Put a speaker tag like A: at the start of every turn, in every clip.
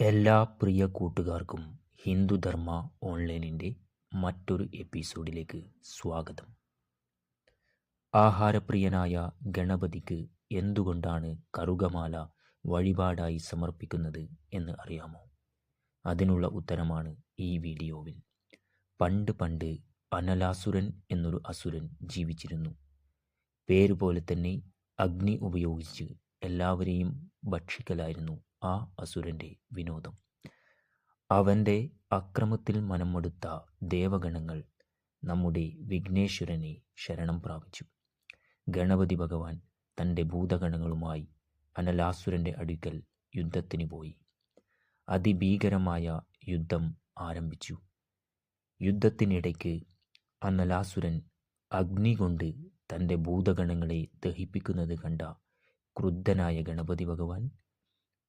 A: എല്ലാ പ്രിയ കൂട്ടുകാർക്കും ഹിന്ദുധർമ്മ ഓൺലൈനിന്റെ മറ്റൊരു എപ്പിസോഡിലേക്ക് സ്വാഗതം. ആഹാരപ്രിയനായ ഗണപതിക്ക് എന്തുകൊണ്ടാണ് കറുകമാല വഴിപാടായി സമർപ്പിക്കുന്നത് എന്ന് അറിയാമോ? അതിനുള്ള ഉത്തരമാണ് ഈ വീഡിയോവിൽ. പണ്ട് പണ്ട് അനലാസുരൻ എന്നൊരു അസുരൻ ജീവിച്ചിരുന്നു. പേരുപോലെ തന്നെ അഗ്നി ഉപയോഗിച്ച് എല്ലാവരെയും ഭക്ഷിക്കലായിരുന്നു ആ അസുരന്റെ വിനോദം. അവന്റെ അക്രമത്തിൽ മനമെടുത്ത ദേവഗണങ്ങൾ നമ്മുടെ വിഘ്നേശ്വരനെ ശരണം പ്രാപിച്ചു. ഗണപതി ഭഗവാൻ തന്റെ ഭൂതഗണങ്ങളുമായി അനലാസുരന്റെ അടുക്കൽ യുദ്ധത്തിന് പോയി. അതിഭീകരമായ യുദ്ധം ആരംഭിച്ചു. യുദ്ധത്തിനിടയ്ക്ക് അനലാസുരൻ അഗ്നി കൊണ്ട് തന്റെ ഭൂതഗണങ്ങളെ ദഹിപ്പിക്കുന്നത് കണ്ട ക്രുദ്ധനായ ഗണപതി ഭഗവാൻ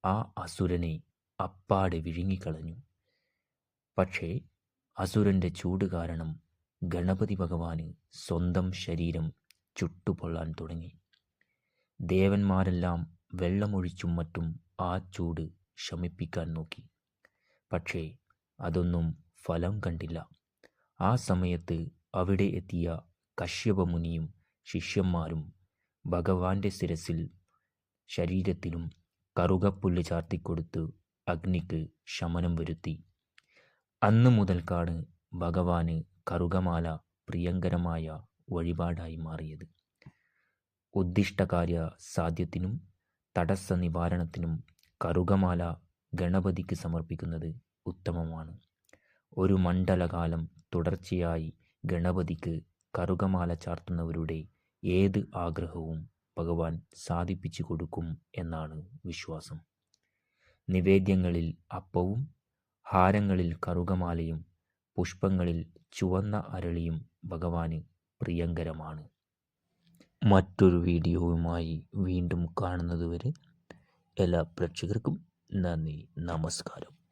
A: ആ അസുരനെ അപ്പാടെ വിഴുങ്ങിക്കളഞ്ഞു. പക്ഷേ അസുരന്റെ ചൂട് കാരണം ഗണപതി ഭഗവാന് സ്വന്തം ശരീരം ചുട്ടുപൊള്ളാൻ തുടങ്ങി. ദേവന്മാരെല്ലാം വെള്ളമൊഴിച്ചും മറ്റും ആ ചൂട് ശമിപ്പിക്കാൻ നോക്കി. പക്ഷേ അതൊന്നും ഫലം കണ്ടില്ല. ആ സമയത്ത് അവിടെ എത്തിയ കശ്യപമുനിയും ശിഷ്യന്മാരും ഭഗവാന്റെ ശിരസിൽ ശരീരത്തിലും കറുകപ്പുല്ല് ചാർത്തിക്കൊടുത്ത് അഗ്നിക്ക് ശമനം വരുത്തി. അന്നു മുതൽക്കാണ് ഭഗവാന് കറുകമാല പ്രിയങ്കരമായ വഴിപാടായി മാറിയത്. ഉദ്ദിഷ്ടകാര്യ സാധ്യത്തിനും തടസ്സ നിവാരണത്തിനും കറുകമാല ഗണപതിക്ക് സമർപ്പിക്കുന്നത് ഉത്തമമാണ്. ഒരു മണ്ഡലകാലം തുടർച്ചയായി ഗണപതിക്ക് കറുകമാല ചാർത്തുന്നവരുടെ ഏത് ആഗ്രഹവും ഭഗവാൻ സാധിപ്പിച്ചു കൊടുക്കും എന്നാണ് വിശ്വാസം. നിവേദ്യങ്ങളിൽ അപ്പവും ഹാരങ്ങളിൽ കറുകമാലയും പുഷ്പങ്ങളിൽ ചുവന്ന അരളിയും ഭഗവാന് പ്രിയങ്കരമാണ്. മറ്റൊരു വീഡിയോവുമായി വീണ്ടും കാണുന്നതുവരെ എല്ലാ പ്രേക്ഷകർക്കും നന്ദി നമസ്കാരം.